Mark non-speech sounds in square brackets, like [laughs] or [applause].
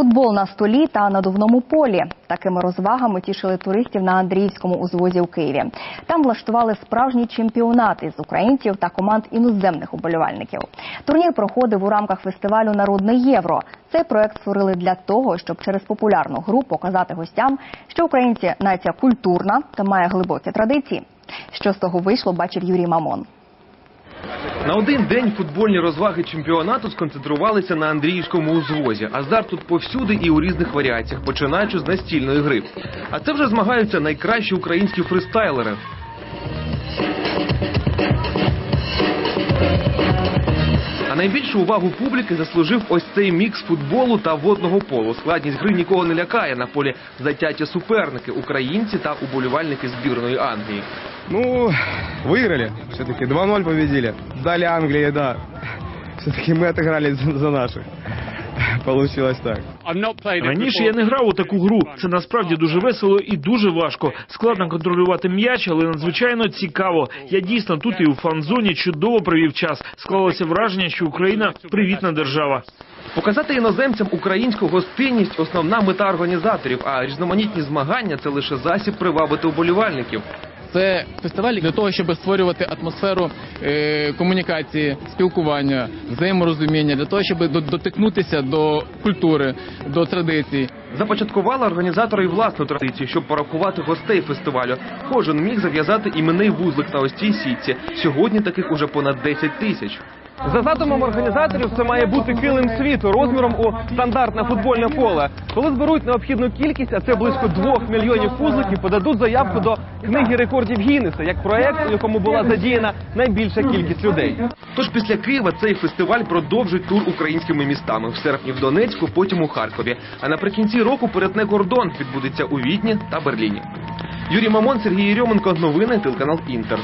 Футбол на столі та надувному полі. Такими розвагами тішили туристів на Андріївському узвозі у Києві. Там влаштували справжній чемпіонат із українців та команд іноземних уболівальників. Турнір проходив у рамках фестивалю Народне євро. Цей проект створили для того, щоб через популярну гру показати гостям, що українці нація культурна та має глибокі традиції. Що з того вийшло, бачив Юрій Мамон. На один день футбольні розваги чемпіонату сконцентрувалися на Андріївському узвозі. Азарт тут повсюди і у різних варіаціях, починаючи з настільної гри. А це вже змагаються найкращі українські фристайлери А найбільшу увагу публіки заслужив ось цей мікс футболу та водного полу. Складність гри нікого не лякає. На полі затяті суперники, українці та уболівальники збірної Англії. Ну, выиграли. Все-таки 2-0 победили. Сдали Англии, да. Все-таки мы отыграли за, за наших. [laughs] Получилось так. Раніше я не грав у таку гру. Це насправді дуже весело і дуже важко. Складно контролювати м'яч, але надзвичайно цікаво. Я дійсно тут і у фан-зоні чудово провів час. Склалося враження, що Україна привітна держава. Показати іноземцям українську гостинність основна мета організаторів, а різноманітні змагання це лише засіб привабити уболівальників. Це фестиваль для того, щоб створювати атмосферу е, комунікації, спілкування, взаєморозуміння, для того, щоб до- дотикнутися до культури, до традицій. Започаткували організатори і власну традицію, щоб порахувати гостей фестивалю. Кожен міг зав'язати іменний вузлик на ось цій сітці. Сьогодні таких уже понад 10 тисяч. За задумом організаторів це має бути килим світу розміром у стандартне футбольне поле. Коли зберуть необхідну кількість, а це близько двох мільйонів вузликів, подадуть заявку до книги рекордів Гіннеса як проект, у якому була задіяна найбільша кількість людей. Тож після Києва цей фестиваль продовжить тур українськими містами в серпні в Донецьку, потім у Харкові. А наприкінці року перетне кордон відбудеться у Відні та Берліні. Юрій Мамон, Сергій Єрьоменко. Новини телеканал Інтер.